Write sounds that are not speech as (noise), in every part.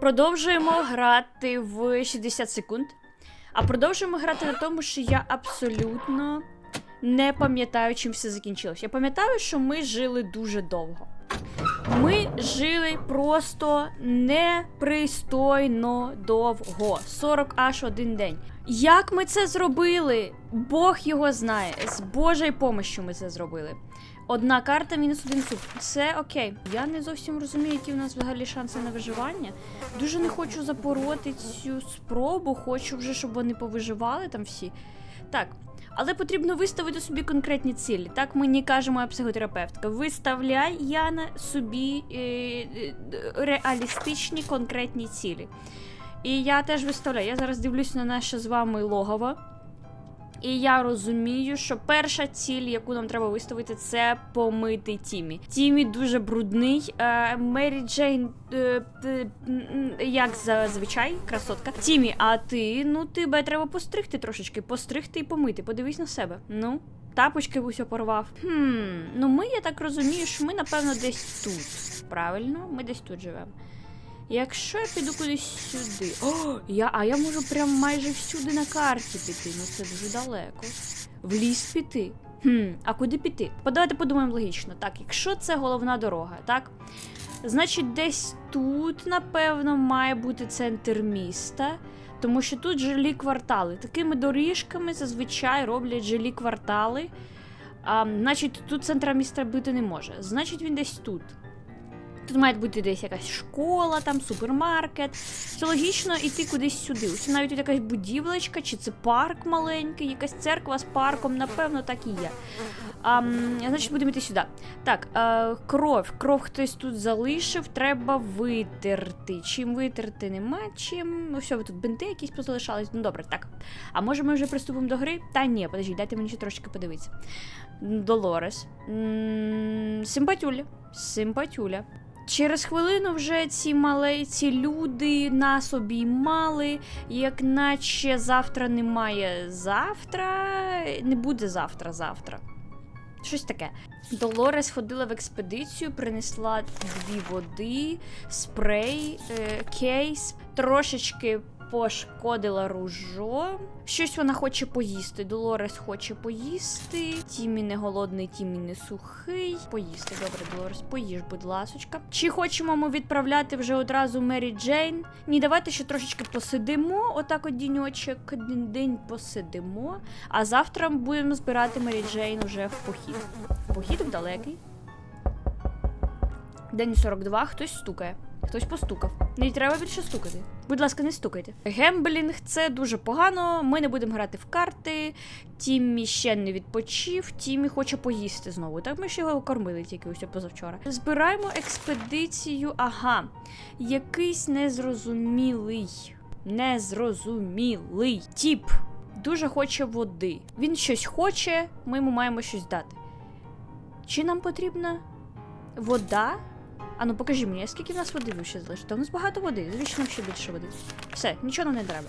Продовжуємо грати в 60 секунд. А продовжуємо грати на тому, що я абсолютно не пам'ятаю, чим все закінчилось. Я пам'ятаю, що ми жили дуже довго. Ми жили просто непристойно довго. 40 аж один день. Як ми це зробили? Бог його знає. З Божою помощю ми це зробили. Одна карта, мінус один суп. Це окей. Я не зовсім розумію, які в нас взагалі шанси на виживання. Дуже не хочу запороти цю спробу, хочу вже, щоб вони повиживали там всі. Так. Але потрібно виставити собі конкретні цілі. Так мені каже моя психотерапевтка. Виставляй, Яна, собі е, е, реалістичні конкретні цілі. І я теж виставляю. Я зараз дивлюсь на наше з вами логово. І я розумію, що перша ціль, яку нам треба виставити, це помити Тімі. Тімі дуже брудний. Е, Мері Джейн, е, як зазвичай, красотка. Тімі, а ти, ну тебе треба постригти трошечки, постригти і помити. Подивись на себе. Ну. Тапочки усе порвав. Хм, ну ми, я так розумію, що ми, напевно, десь тут. Правильно? Ми десь тут живемо. Якщо я піду кудись сюди. О, я, а я можу прям майже всюди на карті піти. Ну це дуже далеко. В ліс піти. Хм, а куди піти? Давайте подумаємо логічно. Так, якщо це головна дорога, так? Значить, десь тут, напевно, має бути центр міста. Тому що тут жилі квартали. Такими доріжками зазвичай роблять жилі квартали. А, значить, тут центра міста бути не може. Значить, він десь тут. Тут має бути десь якась школа, там супермаркет. Це логічно йти кудись сюди. Ось навіть тут якась будівлечка, чи це парк маленький, якась церква з парком, напевно, так і є. А, значить, будемо йти сюди. Так, е, кров. Кров хтось тут залишив, треба витерти. Чим витерти нема, чим. Ну, все, тут бинти якісь позалишались. Ну добре, так. А може ми вже приступимо до гри? Та ні, подождіть, дайте мені ще трошки подивитися. Долорес. Симпатюля. Симпатюля. Через хвилину вже ці малеці люди нас обіймали, як наче завтра немає завтра, не буде завтра завтра. Щось таке. Долорес ходила в експедицію, принесла дві води, спрей, е, кейс, трошечки пошкодила ружо. Щось вона хоче поїсти. Долорес хоче поїсти. Тімі не голодний, Тімі не сухий. Поїсти. Добре, Долорес, поїж, будь ласочка. Чи хочемо ми відправляти вже одразу Мері Джейн? Ні, давайте ще трошечки посидимо. Отак от діньочок, день посидимо. А завтра будемо збирати Мері Джейн уже в похід. Похід далекий. День 42, хтось стукає. Хтось постукав. Не треба більше стукати. Будь ласка, не стукайте. Гемблінг це дуже погано. Ми не будемо грати в карти. Тіммі ще не відпочив. Тіммі хоче поїсти знову. Так ми ж його кормили тільки ось позавчора. Збираємо експедицію. Ага. Якийсь незрозумілий. Незрозумілий тіп. Дуже хоче води. Він щось хоче, ми йому маємо щось дати. Чи нам потрібна вода? А ну покажи мені, скільки в нас води ще залишить? Та У нас багато води, звісно, ще більше води. Все, нічого нам не треба.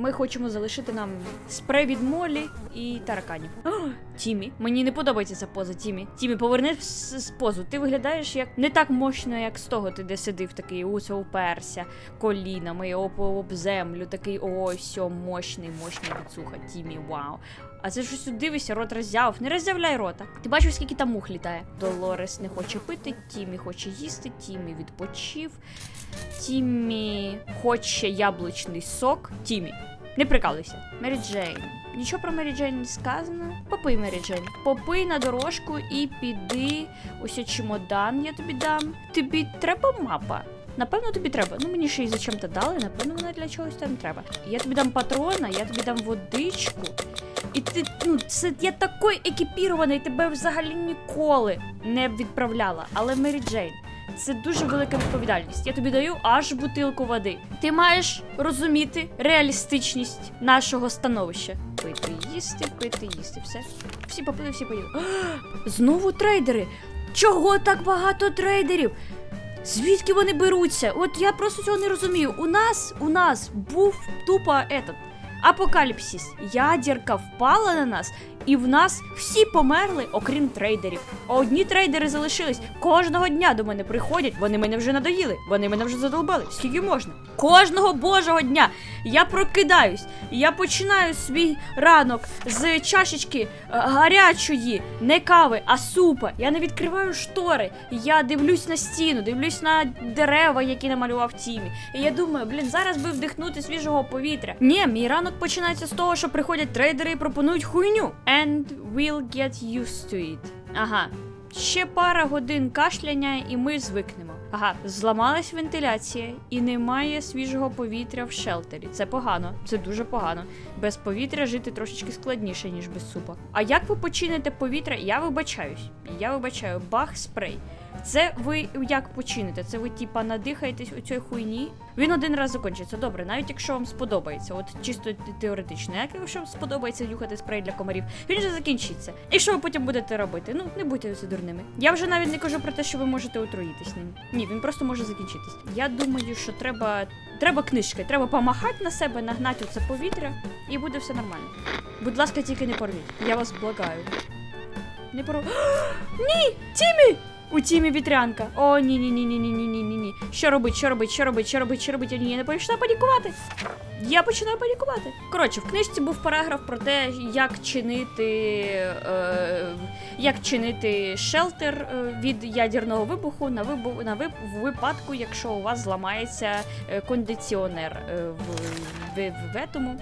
Ми хочемо залишити нам спрей від молі і тараканів. О, Тімі, мені не подобається ця поза, Тімі. Тімі, поверни з, позу. Ти виглядаєш як не так мощно, як з того, ти де сидив такий, усе уперся, колінами об, об землю, такий ой, все, мощний, мощний біцуха, Тімі, вау. А це щось дивишся, рот роззяв. Не роззявляй рота. Ти бачив, скільки там мух літає? Долорес не хоче пити, Тімі хоче їсти, Тімі відпочив. Тімі хоче яблучний сок. Тімі. Не прикалуйся. Мері Джейн. Нічого про Мері Джейн не сказано. Попий Мері Джейн. Попий на дорожку і піди. Ось чемодан я тобі дам. Тобі треба мапа. Напевно, тобі треба. Ну мені ще й зачем-то дали, напевно, вона для чогось там треба. Я тобі дам патрона, я тобі дам водичку. І ти, ну, це я такий екіпірований, тебе взагалі ніколи не відправляла. Але Мері Джейн, це дуже велика відповідальність. Я тобі даю аж бутилку води. Ти маєш розуміти реалістичність нашого становища. Пити, їсти, пити, їсти. Все. Всі попили, всі поїли. Знову трейдери. Чого так багато трейдерів? Звідки вони беруться? От я просто цього не розумію. У нас, у нас був тупо этот. Апокаліпсис. Ядерка впала на нас, і в нас всі померли, окрім трейдерів. А Одні трейдери залишились. Кожного дня до мене приходять. Вони мене вже надоїли. Вони мене вже задолбали. Скільки можна? Кожного божого дня я прокидаюсь. Я починаю свій ранок з чашечки е, гарячої, не кави, а супа. Я не відкриваю штори. Я дивлюсь на стіну, дивлюсь на дерева, які намалював Тімі. І я думаю, блін, зараз би вдихнути свіжого повітря. Ні, мій ранок починається з того, що приходять трейдери і пропонують хуйню. And we'll get used to it. Ага. Ще пара годин кашляння, і ми звикнемо. Ага, зламалась вентиляція і немає свіжого повітря в шелтері. Це погано, це дуже погано. Без повітря жити трошечки складніше, ніж без супа. А як ви почините повітря? Я вибачаюсь. Я вибачаю, бах спрей. Це ви як почините? Це ви типа надихаєтесь у цій хуйні? Він один раз закінчиться. Добре, навіть якщо вам сподобається, от чисто теоретично, як якщо вам сподобається нюхати спрей для комарів, він же закінчиться. І що ви потім будете робити? Ну не будьте це дурними. Я вже навіть не кажу про те, що ви можете отруїтись ним. Ні, він просто може закінчитись. Я думаю, що треба. Треба книжки, треба помахати на себе, нагнати це повітря, і буде все нормально. Будь ласка, тільки не порвіть. Я вас благаю. Не порв... (gasps) Ні! Тімі! У Тімі вітрянка. О, ні, ні, ні, ні, ні, ні, ні, ні, ні. Що робить, що робить, що робить, що робить, що робить? Ні, я не починаю панікувати. Я починаю панікувати. Коротше, в книжці був параграф про те, як чинити, е, як чинити шелтер е, від ядерного вибуху на вибух на вип, випадку, якщо у вас зламається е, кондиціонер е, в, в, в, етому.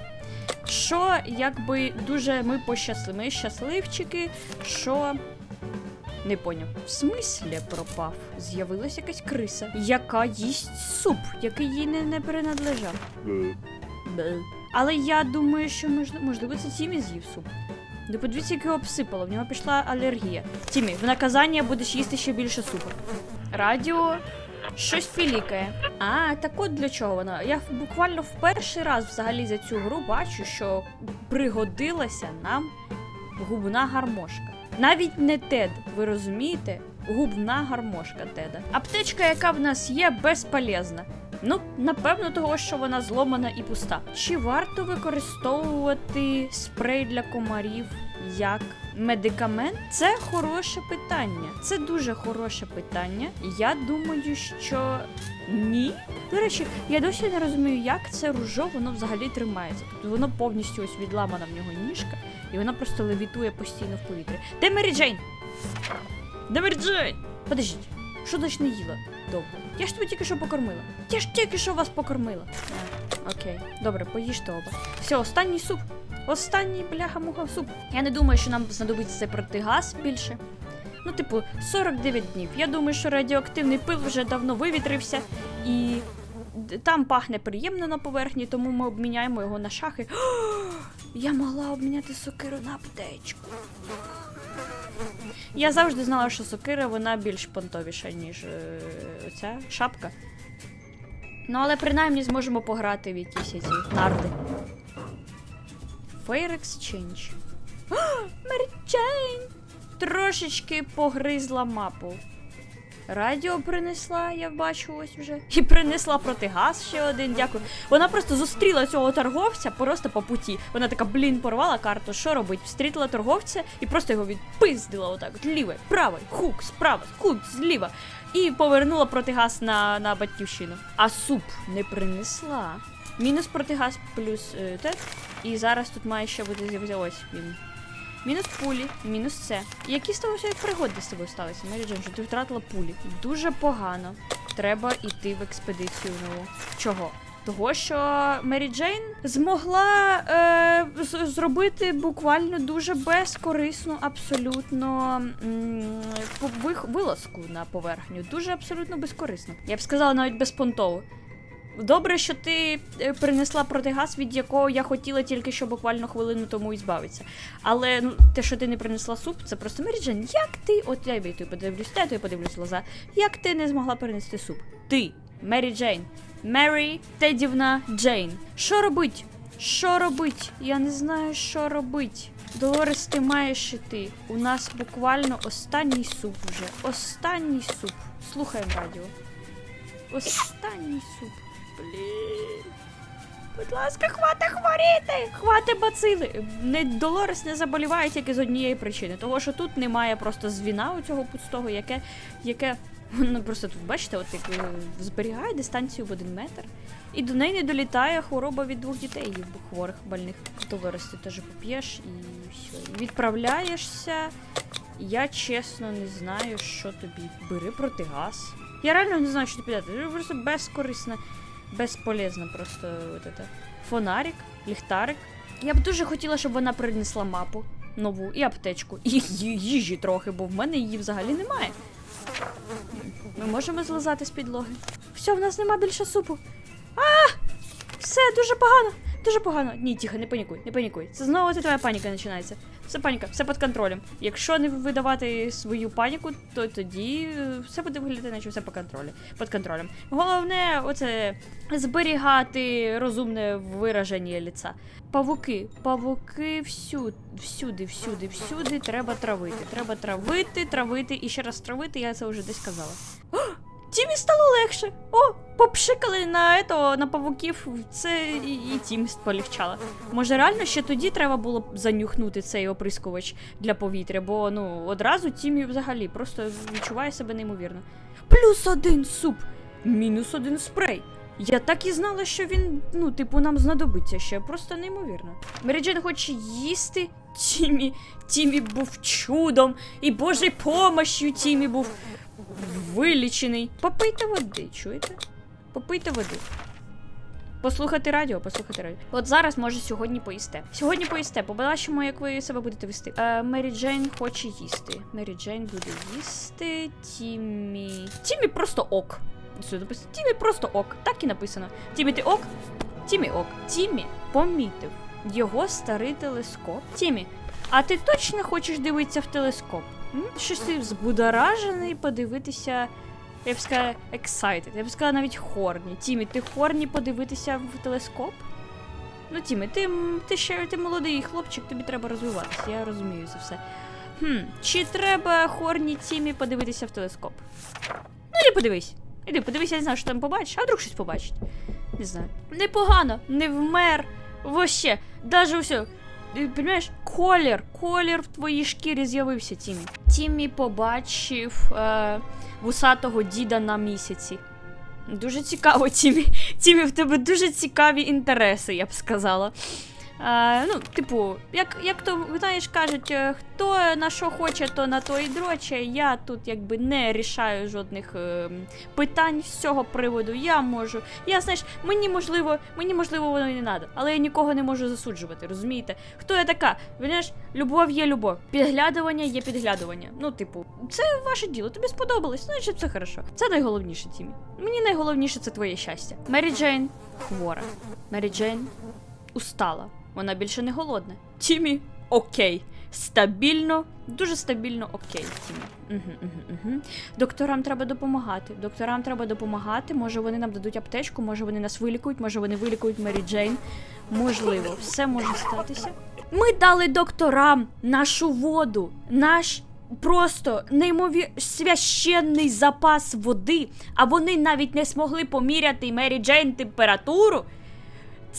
Що якби дуже ми пощасли, ми щасливчики, що. Не поняв. В смислі пропав? З'явилася якась криса, яка їсть суп, який їй не, не принадлежав. Бе. Але я думаю, що можливо, можливо це Тімі з'їв суп. Ну подивіться, як його обсипало, в нього пішла алергія. Тімі, в наказання будеш їсти ще більше супу. Радіо щось пілікає. А, так от для чого воно? Я буквально в перший раз взагалі за цю гру бачу, що пригодилася нам губна гармошка. Навіть не Тед, ви розумієте? Губна гармошка Теда. Аптечка, яка в нас є, безполезна. Ну, напевно, того, що вона зломана і пуста. Чи варто використовувати спрей для комарів як медикамент? Це хороше питання. Це дуже хороше питання. Я думаю, що ні. До речі, я досі не розумію, як це ружо воно взагалі тримається. Тобто воно повністю ось відламана в нього ніжка, і вона просто левітує постійно в повітрі. Де Мері Джейн? Де Мері Джейн? Подождіть, що значить не їла? Довго. Я ж тебе тільки що покормила. Я ж тільки що вас покормила. Окей, добре, поїжте оба. Все, останній суп. Останній бляха-муха суп. Я не думаю, що нам знадобиться протигаз більше. Ну, типу, 49 днів. Я думаю, що радіоактивний пил вже давно вивітрився і там пахне приємно на поверхні, тому ми обміняємо його на шахи. (gasps) Я могла обміняти сокиру на аптечку. Я завжди знала, що сокира вона більш понтовіша, ніж е, оця шапка. Ну, але принаймні зможемо пограти в якісь ці нарди. Fair Exchange. Мері Джейн! Трошечки погризла мапу. Радіо принесла, я бачу ось вже. І принесла протигаз ще один, дякую. Вона просто зустріла цього торговця просто по путі. Вона така, блін, порвала карту, що робить? Встрітила торговця і просто його відпиздила отак. От ліве, праве, хук, справа, хук, зліва. І повернула протигаз на, на батьківщину. А суп не принесла. Мінус протигаз плюс е, те. І зараз тут має ще бути з'явитися ось він. Мінус пулі, мінус це. Які тобою пригоди з тобою сталися? Мері Джейн, що ти втратила пулі. Дуже погано. Треба йти в експедицію нову. Чого? Того, що Мері Джейн змогла е, зробити буквально дуже безкорисну, абсолютно вилазку на поверхню. Дуже абсолютно безкорисно. Я б сказала навіть безпонтово. Добре, що ти е, принесла протигаз, від якого я хотіла тільки що буквально хвилину тому і. Але ну, те, що ти не принесла суп, це просто Меріджен. Як ти, от я тобі подивлюсь, я тобі подивлюсь в глаза. Як ти не змогла принести суп? Ти, Мері Джейн. Мері Тедівна Джейн. Що робить? Що робить? Я не знаю, що робить. Долорес, ти маєш іти. У нас буквально останній суп вже. Останній суп. Слухаємо радіо. Останній суп. Блін. Будь ласка, хвати хворіти! Хвати бацили! Не Долорес не заболіває тільки з однієї причини, того що тут немає просто звіна у цього пустого, яке. яке. Ну просто тут, бачите, от як е, зберігає дистанцію в один метр. І до неї не долітає хвороба від двох дітей хворих, больних. Долорес ти теж поп'єш і все. Відправляєшся. Я чесно не знаю, що тобі. Бери протигаз. Я реально не знаю, що тобі дати. Це Просто безкорисно, безполезно просто вот это. Фонарик, ліхтарик. Я б дуже хотіла, щоб вона принесла мапу нову і аптечку. І їжі трохи, бо в мене її взагалі немає. Ми можемо злизати з підлоги. Все, в нас нема більше супу. А! Все дуже погано. Дуже погано. Ні, тихо, не панікуй, не панікуй. Це знову це твоя паніка починається. Все паніка, все під контролем. Якщо не видавати свою паніку, то тоді е, все буде виглядати, наче все по контролі, під контролем. Головне, оце зберігати розумне вираження ліца. Павуки, павуки всюди, всюди, всюди, всюди треба травити. Треба травити, травити і ще раз травити, я це вже десь казала. Тімі стало легше. О, попшикали на ето, на павуків. Це і, і Тімі полегчало. Може, реально ще тоді треба було занюхнути цей оприскувач для повітря, бо ну одразу Тімі взагалі просто відчуває себе неймовірно. Плюс один суп, мінус один спрей. Я так і знала, що він, ну, типу, нам знадобиться ще, просто неймовірно. Меріджен хоче їсти. Тімі, Тімі був чудом, і Божою помощю Тімі був вилічений. Попийте води, чуєте? Попийте води. Послухати радіо, послухати радіо. От зараз, може, сьогодні поїсте. Сьогодні поїсте, побачимо, як ви себе будете вести. Е, Мері Джейн хоче їсти. Мері Джейн буде їсти. Тімі. Тімі просто ок. Тімі просто ок. Так і написано. Тімі, ти ок? Тімі ок. Тімі помітив його старий телескоп. Тімі, а ти точно хочеш дивитися в телескоп? Щось ти збудоражений подивитися. Я б сказала, excited. Я б сказала навіть хорні. Тімі, ти хорні подивитися в телескоп? Ну, Тімі, ти, ти ще ти молодий хлопчик, тобі треба розвиватися, я розумію це все. Хм, чи треба хорні Тімі подивитися в телескоп? Ну, іди подивись. Іди, подивись, я не знаю, що там побачиш, а вдруг щось побачить. Не знаю. Непогано, не вмер. Вообще, даже все. Понимаєш, колір, колір в твоїй шкірі з'явився, Тімі. Тімі побачив е, вусатого діда на місяці. Дуже цікаво, Тімі. Тімі, в тебе дуже цікаві інтереси, я б сказала. Е, ну, типу, як, як то, знаєш, кажуть, е, хто на що хоче, то на то і дроче. Я тут якби не рішаю жодних е, питань з цього приводу. Я можу. Я, знаєш, мені можливо, мені можливо воно не треба, але я нікого не можу засуджувати, розумієте? Хто я така? Знаєш, любов є любов. Підглядування є підглядування. Ну, типу, це ваше діло, тобі сподобалось, значить це хорошо. Це найголовніше, Тімі. Мені найголовніше це твоє щастя. Мері Джейн хвора. Мері Джейн устала. Вона більше не голодна. Тімі, окей. Стабільно, дуже стабільно окей, Тімі. Угу, угу, угу. Докторам треба допомагати. Докторам треба допомагати. Може вони нам дадуть аптечку, може вони нас вилікують, може вони вилікують Мері Джейн. Можливо, все може статися. Ми дали докторам нашу воду, наш просто неймовір священний запас води, а вони навіть не змогли поміряти Мері Джейн температуру.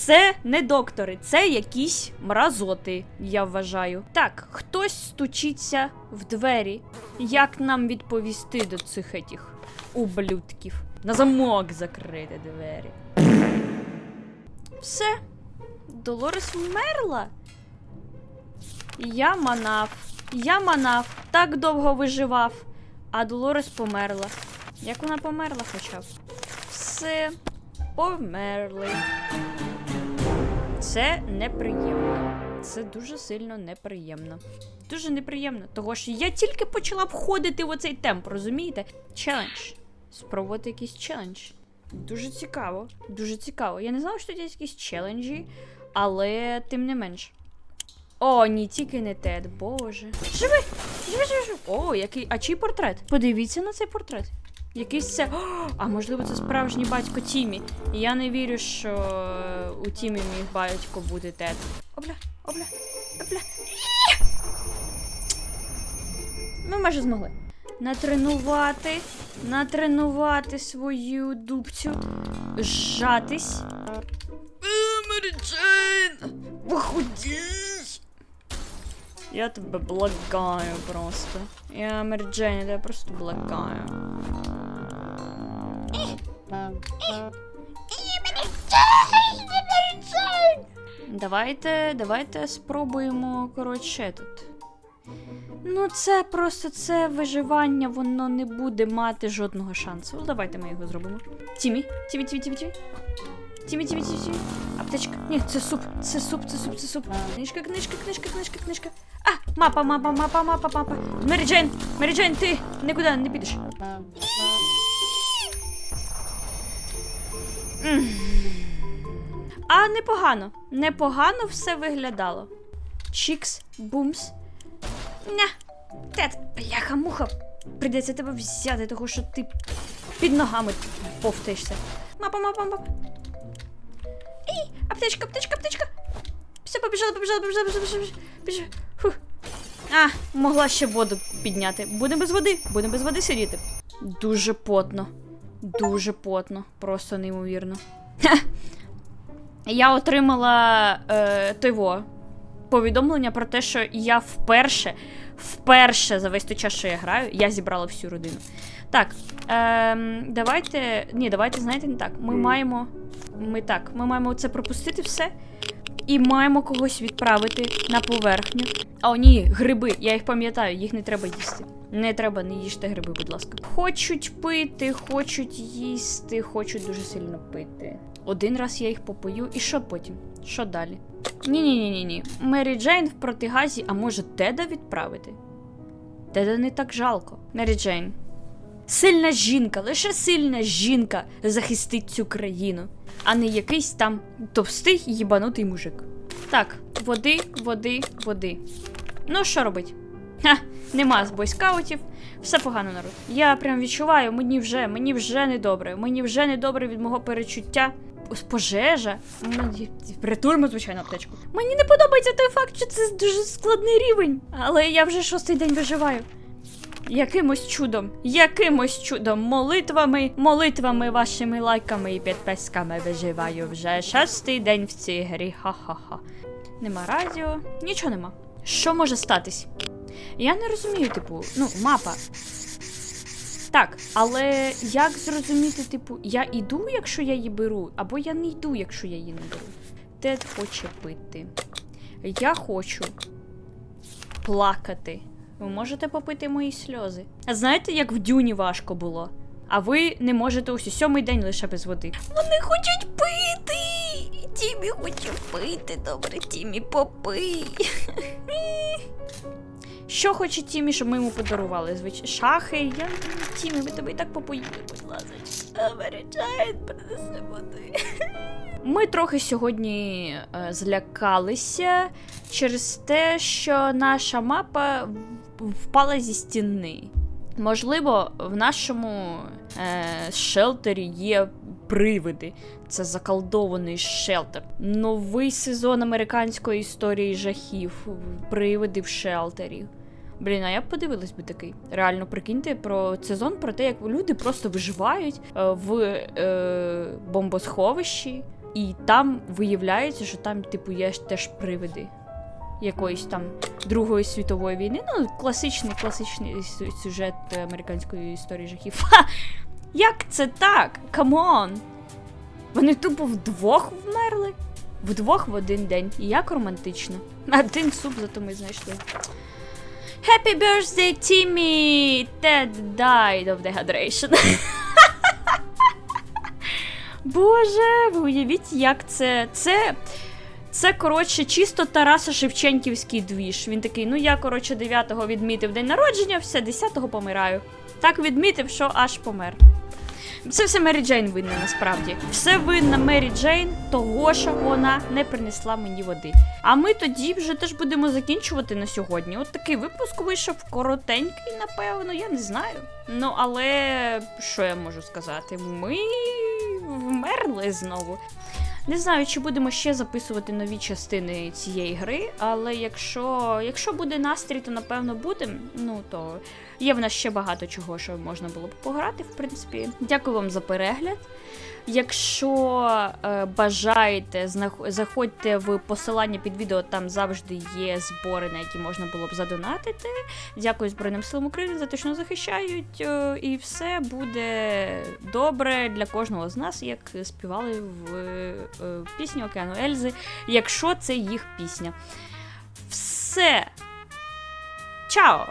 Це не доктори, це якісь мразоти, я вважаю. Так, хтось стучиться в двері. Як нам відповісти до цих етіх ублюдків? На замок закрити двері. Все. Долорес вмерла. Я манав. Я манав. Так довго виживав. А Долорес померла. Як вона померла хоча б? Все. Померли. Це неприємно. Це дуже сильно неприємно. Дуже неприємно, того що я тільки почала входити в оцей темп, розумієте? Челендж. Спробувати якийсь челендж. Дуже цікаво. Дуже цікаво. Я не знала, що тут є якісь челенджі, але тим не менш. О, ні, тільки не Тед, боже. Живи! Живи, живи, живи. О, який. А чий портрет? Подивіться на цей портрет. Якийсь це. О, а можливо, це справжній батько Тімі. І я не вірю, що е, у Тімі міг батько бути Тед. Обля, обля, обля. Ми майже змогли. Натренувати, натренувати свою дубцю, зжатись. Е, Джейн! Похудій! Я тебе благаю просто. Я Джейн, я просто благаю. Давайте, давайте спробуємо, коротше, тут. Ну, це просто це виживання, воно не буде мати жодного шансу. Давайте ми його зробимо. Тімі, Тімі, Тімі, Тімі, Тімі. Тімі, Тімі, Тімі, Тімі. Аптечка. Ні, це суп, це суп, це суп, це суп. Книжка, книжка, книжка, книжка, книжка. А, мапа, мапа, мапа, мапа, мапа. Мері Джейн, Мері Джейн, ти нікуди не підеш. А непогано, непогано все виглядало. Чікс, бумс. Ня. Тет, бляха-муха. Прийдеться тебе взяти, того що ти під ногами повтишся. Мапа, мапа, мапа. Ей, аптечка, аптечка, аптечка. Все, побіжала, побіжала, побіжала, побіжала, побіжала. Фух. А, могла ще воду підняти. Будемо без води, будемо без води сидіти. Дуже потно. Дуже потно. Просто неймовірно. Я отримала е, тиво повідомлення про те, що я вперше, вперше за весь той час, що я граю, я зібрала всю родину. Так, ем, давайте. Ні, давайте, знаєте, не так. Ми маємо. Ми так, ми маємо це пропустити все. І маємо когось відправити на поверхню. О, ні, гриби, я їх пам'ятаю, їх не треба їсти. Не треба, не їжте гриби, будь ласка. Хочуть пити, хочуть їсти, хочуть дуже сильно пити. Один раз я їх попою, і що потім? Що далі? Ні, ні, ні, ні, ні. Мері Джейн в протигазі, а може Теда відправити? Теда не так жалко. Мері Джейн. Сильна жінка, лише сильна жінка захистить цю країну, а не якийсь там товстий їбанутий мужик. Так, води, води, води. Ну, що робить? Ха, нема з бойскаутів, все погано народ. Я прям відчуваю, мені вже, мені вже недобре. Мені вже недобре від мого перечуття. Пожежа. Притурмо, звичайно, аптечку. Мені не подобається той факт, що це дуже складний рівень. Але я вже шостий день виживаю. Якимось чудом, якимось чудом, молитвами, молитвами, вашими лайками і підписками виживаю вже шостий день в цій грі. Ха-ха-ха. Нема радіо, нічого нема. Що може статись? Я не розумію, типу, ну, мапа. Так, але як зрозуміти, типу, я іду, якщо я її беру, або я не йду, якщо я її не беру. Тед хоче пити. Я хочу плакати. Ви можете попити мої сльози. А знаєте, як в дюні важко було? А ви не можете ось у сьомий день лише без води. Вони хочуть пити! Тімі хоче пити, добре, Тімі, попий. Що хоче Тімі, щоб ми йому подарували? Звич... Шахи. Я Тімі, ми тебе і так попоїли, будь ласка. Америчайн, принеси води. Ми трохи сьогодні е, злякалися через те, що наша мапа впала зі стіни. Можливо, в нашому е, шелтері є привиди. Це заколдований шелтер. Новий сезон американської історії жахів. Привиди в шелтері. Блін, а я б подивилась би такий. Реально, прикиньте про сезон про те, як люди просто виживають е, в е, бомбосховищі, і там виявляється, що там, типу, є теж привиди якоїсь там Другої світової війни. Ну, класичний, класичний сюжет американської історії жахів. Ха! Як це так? Камон! Вони тупо вдвох вмерли. Вдвох в один день. І як романтично. Один суп зато ми знайшли. Happy birthday, Timmy! Ted died of dehydration. (laughs) Боже, ви уявіть, як це. Це. Це, коротше, чисто Тараса Шевченківський двіж. Він такий, ну я, коротше, 9-го відмітив день народження, все, 10-го помираю. Так відмітив, що аж помер. Це все Мері Джейн винна насправді. Все винна Мері Джейн, того, що вона не принесла мені води. А ми тоді вже теж будемо закінчувати на сьогодні. От такий випуск вийшов коротенький, напевно, я не знаю. Ну, але що я можу сказати? Ми вмерли знову. Не знаю, чи будемо ще записувати нові частини цієї гри, але якщо, якщо буде настрій, то напевно будемо. Ну то є в нас ще багато чого, що можна було б пограти, в принципі. Дякую вам за перегляд. Якщо е, бажаєте, заходьте в посилання під відео, там завжди є збори, на які можна було б задонатити. Дякую Збройним силам України за те, що захищають. е, і все буде добре для кожного з нас, як співали в е, пісні Океану Ельзи, якщо це їх пісня. Все. Чао!